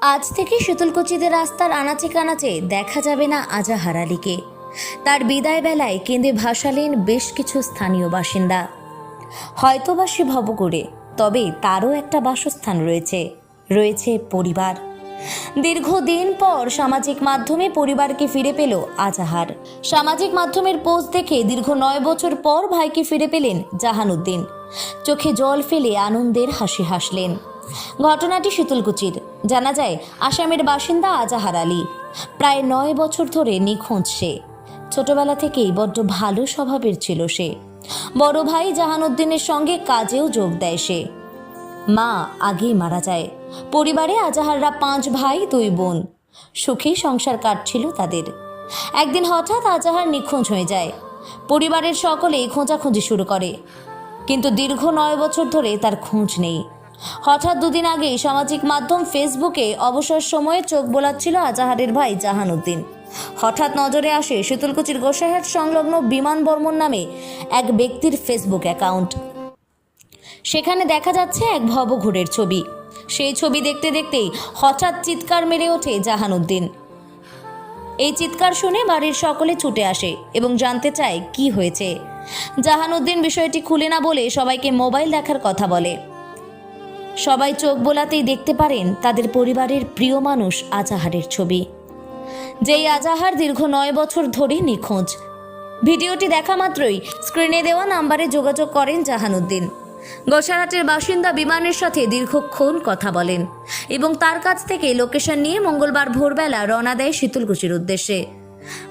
আজ থেকে শীতলকুচিদের রাস্তার আনাচে কানাচে দেখা যাবে না আজাহার আলীকে। তার বিদায় বেলায় কেঁদে ভাসালেন বেশ কিছু স্থানীয় বাসিন্দা। হয়তোবা সে ভবঘুরে, তবে তারও একটা বাসস্থান রয়েছে রয়েছে পরিবার। দীর্ঘদিন পর সামাজিক মাধ্যমে পরিবারকে ফিরে পেল আজাহার। সামাজিক মাধ্যমের পোস্ট দেখে দীর্ঘ নয় বছর পর ভাইকে ফিরে পেলেন জাহানুদ্দিন। চোখে জল ফেলে আনন্দের হাসি হাসলেন। ঘটনাটি শীতলকুচির। জানা যায়, আসামের বাসিন্দা আজাহার আলী। প্রায় নয় বছর ধরে নিখোঁজ সে। ছোটবেলা থেকেই বড্ড ভালো স্বভাবের ছিল সে। বড় ভাই জাহানুদ্দিনের সঙ্গে কাজেও যোগ দেয় সে। মা আগেই মারা যায়। পরিবারে আজাহাররা পাঁচ ভাই, দুই বোন। সুখী সংসার কাটছিল তাদের। একদিন হঠাৎ আজাহার নিখোঁজ হয়ে যায়। পরিবারের সকলেই খোঁজাখুঁজি শুরু করে। কিন্তু দীর্ঘ নয় বছর ধরে তার খোঁজ নেই। হঠাৎ দুদিন আগেই সামাজিক মাধ্যম ফেসবুকে অবসর সময়ে চোখ বোলাচ্ছিল আজাহারের ভাই জাহানুদ্দিন। হঠাৎ নজরে আসে শীতলকুচির গোসাইহাট সংলগ্ন বিমান বর্মন নামে এক ব্যক্তির ফেসবুক অ্যাকাউন্ট। সেখানে দেখা যাচ্ছে এক ভবঘুরের ছবি। সেই ছবি দেখতে দেখতেই হঠাৎ চিৎকার মেরে ওঠে জাহানুদ্দিন। এই চিৎকার শুনে বাড়ির সকলে ছুটে আসে এবং জানতে চায় কি হয়েছে। জাহানুদ্দিন বিষয়টি খুলে না বলে সবাইকে মোবাইল দেখার কথা বলে। সবাই চোখ বোলাতেই দেখতে পারেন তাদের পরিবারের প্রিয় মানুষ আজাহারের ছবি। যেই আজাহার দীর্ঘ নয় বছর ধরে নিখোঁজ। ভিডিওটি দেখা মাত্রই স্ক্রিনে দেওয়া নাম্বারে যোগাযোগ করেন জাহানুদ্দিন। গোসারহাটের বাসিন্দা বিমানের সাথে দীর্ঘক্ষণ কথা বলেন এবং তার কাছ থেকে লোকেশন নিয়ে মঙ্গলবার ভোরবেলা রওনা দেয় শীতলকুচির উদ্দেশ্যে।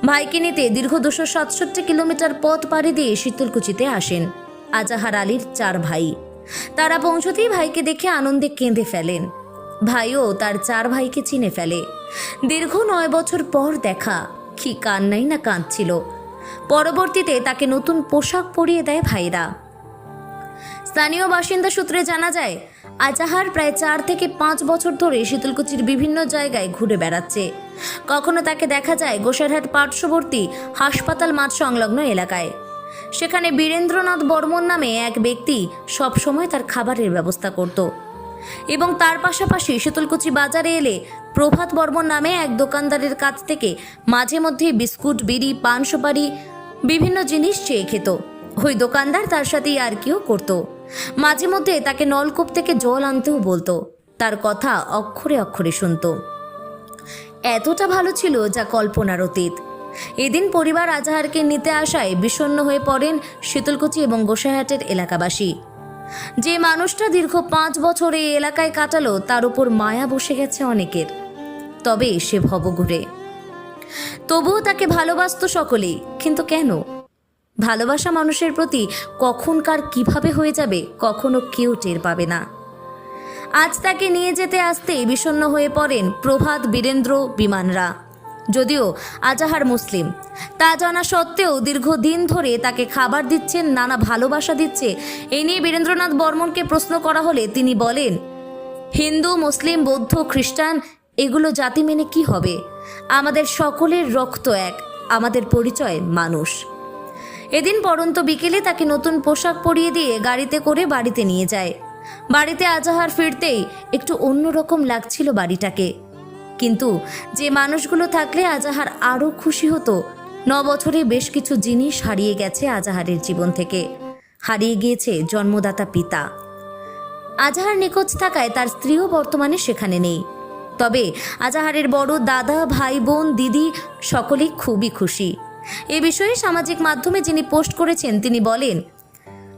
ভাইকে নিতে দীর্ঘ দুশো সাতষট্টি কিলোমিটার পথ পাড়ি দিয়ে শীতলকুচিতে আসেন আজাহার আলীর চার ভাই। তারা পৌঁছতেই ভাইকে দেখে আনন্দে কেঁদে ফেলেন। ভাইও তার চার ভাইকে চিনে ফেলে। দীর্ঘ নয় বছর পর দেখা, কি কান্নাই না কাঁদছিল। পরবর্তীতে তাকে নতুন পোশাক পরিয়ে দেয় ভাইরা। স্থানীয় বাসিন্দা সূত্রে জানা যায়, আজাহার প্রায় চার থেকে পাঁচ বছর ধরে শীতলকুচির বিভিন্ন জায়গায় ঘুরে বেড়াচ্ছে। কখনো তাকে দেখা যায় গোসাইরহাট পার্শ্ববর্তী হাসপাতাল মাঠ সংলগ্ন এলাকায়। সেখানে বীরেন্দ্রনাথ বর্মন নামে এক ব্যক্তি সবসময় তার খাবারের ব্যবস্থা করত। এবং তার পাশাপাশি শীতলকুচি বাজারে এলে প্রভাত বর্মন নামে এক দোকানদারের কাছ থেকে মাঝে মধ্যে বিস্কুট, বিড়ি, পান সুপারি, বিভিন্ন জিনিস চেয়ে খেত। ওই দোকানদার তার সাথেই আর কিও করতো। মাঝে মধ্যে তাকে নলকূপ থেকে জল আনতেও বলতো। তার কথা অক্ষরে অক্ষরে শুনতো। এতটা ভালো ছিল যা কল্পনার অতীত। এদিন পরিবার আজাহারকে নিতে আসায় বিষণ্ণ হয়ে পড়েন শীতলকুচি এবং গোসাইহাটের এলাকাবাসী। যে মানুষটা দীর্ঘ পাঁচ বছর এই এলাকায় কাটালো, তার উপর মায়া বসে গেছে অনেকের। তবে সে ভবঘুরে। তবুও তাকে ভালোবাসত সকলেই, কিন্তু কেন? ভালোবাসা মানুষের প্রতি কখনকার কীভাবে হয়ে যাবে, কখনো কেউ টের পাবে না। আজ তাকে নিয়ে যেতে আসতেই বিষণ্ণ হয়ে পড়েন প্রভাত বীরেন্দ্র বিমানরা। যদিও আজাহার মুসলিম। তা জানা সত্ত্বেও দীর্ঘদিন ধরে তাকে খাবার দিচ্ছেন, নানা ভালোবাসা দিচ্ছে। এ নিয়ে বীরেন্দ্রনাথ বর্মনকে প্রশ্ন করা হলে তিনি বলেন, হিন্দু, মুসলিম, বৌদ্ধ, খ্রিস্টান, এগুলো জাতি মেনে কি হবে? আমাদের সকলের রক্ত এক, আমাদের পরিচয় মানুষ। এদিন পরন্ত বিকেলে তাকে নতুন পোশাক পরিয়ে দিয়ে গাড়িতে করে বাড়িতে নিয়ে যায়। বাড়িতে আজাহার ফিরতেই একটু অন্যরকম লাগছিল বাড়িটাকে। কিন্তু যে মানুষগুলো থাকলে আজাহার আরও খুশি হতো। ন বছরে বেশ কিছু জিনিস হারিয়ে গেছে আজাহারের জীবন থেকে। হারিয়ে গিয়েছে জন্মদাতা পিতা। আজাহার নিখোঁজ থাকায় তার স্ত্রীও বর্তমানে সেখানে নেই। তবে আজাহারের বড় দাদা, ভাই, বোন, দিদি সকলেই খুবই খুশি। এ বিষয়ে সামাজিক মাধ্যমে যিনি পোস্ট করেছেন, তিনি বলেন,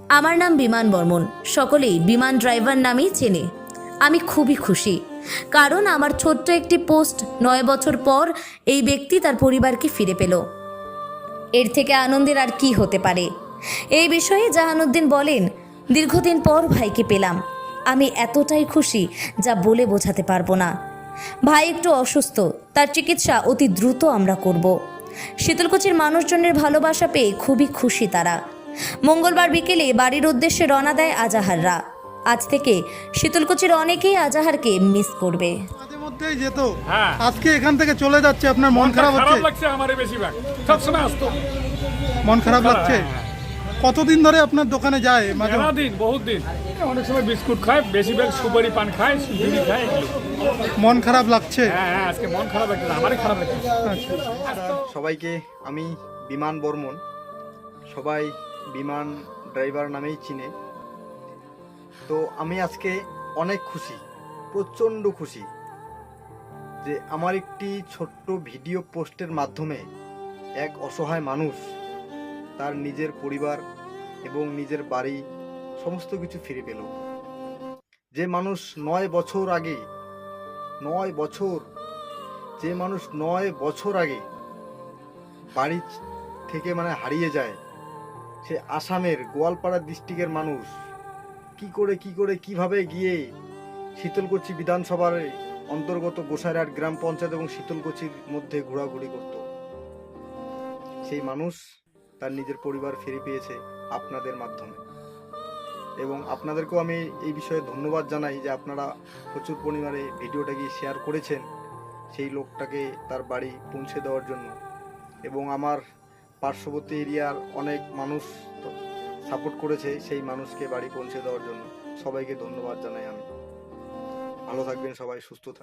আমার নাম বিমান বর্মন। সকলেই বিমান ড্রাইভার নামেই চেনে। আমি খুবই খুশি। কারণ আমার ছোট্ট একটি পোস্ট নয় বছর পর এই ব্যক্তি তার পরিবারকে ফিরে পেল। এর থেকে আনন্দের আর কি হতে পারে? এই বিষয়ে জাহানুদ্দিন বলেন, দীর্ঘদিন পর ভাইকে পেলাম। আমি এতটাই খুশি যা বলে বোঝাতে পারব না। ভাই একটু অসুস্থ, তার চিকিৎসা অতি দ্রুত আমরা করব। শীতলকুচির মানুষজনের ভালোবাসা পেয়ে খুবই খুশি তারা। মঙ্গলবার বিকেলে বাড়ির উদ্দেশ্যে রওনা দেয় আজাহাররা। আজ থেকে শীতলকুচির অনেকেই আজাহারকে মিস করবে। মাঝে মধ্যেই যেত। হ্যাঁ। আজকে এখান থেকে চলে যাচ্ছে আপনার মন খারাপ হচ্ছে? লাগছে আমারে বেশিরভাগ। সবসময় আসতো। মন খারাপ লাগছে? হ্যাঁ, কতদিন ধরে আপনার দোকানে যায় মাঝে দিন বহুত দিন। অনেক সময় বিস্কুট খায় বেশিরভাগ সুপারি পান খায় বিড়ি খায় মন খারাপ লাগছে? হ্যাঁ হ্যাঁ আজকে মন খারাপ লাগছে আমারই খারাপ লাগছে। আচ্ছা। সবাইকে আমি বিমান বর্মন সবাই বিমান ড্রাইভার নামেই চিনে। তো আমি আজকে অনেক খুশি, প্রচণ্ড খুশি যে আমার একটি ছোট্ট ভিডিও পোস্টের মাধ্যমে এক অসহায় মানুষ তার নিজের পরিবার এবং নিজের বাড়ি সমস্ত কিছু ফিরে পেল। যে মানুষ নয় বছর আগে, নয় বছর, যে মানুষ নয় বছর আগে বাড়ি থেকে মানে হারিয়ে যায়, সে আসামের গোয়ালপাড়া ডিস্ট্রিক্টের মানুষ কি করে কি করে, কীভাবে গিয়ে শীতলকুচি বিধানসভার অন্তর্গত গোসাইরহাট গ্রাম পঞ্চায়েত এবং শীতলকুচির মধ্যে ঘোরাঘুরি করত। সেই মানুষ তার নিজের পরিবার ফিরে পেয়েছে আপনাদের মাধ্যমে। এবং আপনাদেরকেও আমি এই বিষয়ে ধন্যবাদ জানাই যে আপনারা প্রচুর পরিমাণে ভিডিওটাকে শেয়ার করেছেন সেই লোকটাকে তার বাড়ি পৌঁছে দেওয়ার জন্য। এবং আমার পার্শ্ববর্তী এরিয়ার অনেক মানুষ সাপোর্ট করেছে সেই মানুষকে বাড়ি পৌঁছে দেওয়ার জন্য। সবাইকে ধন্যবাদ জানাই আমি। ভালো থাকবেন সবাই, সুস্থ থাকবেন।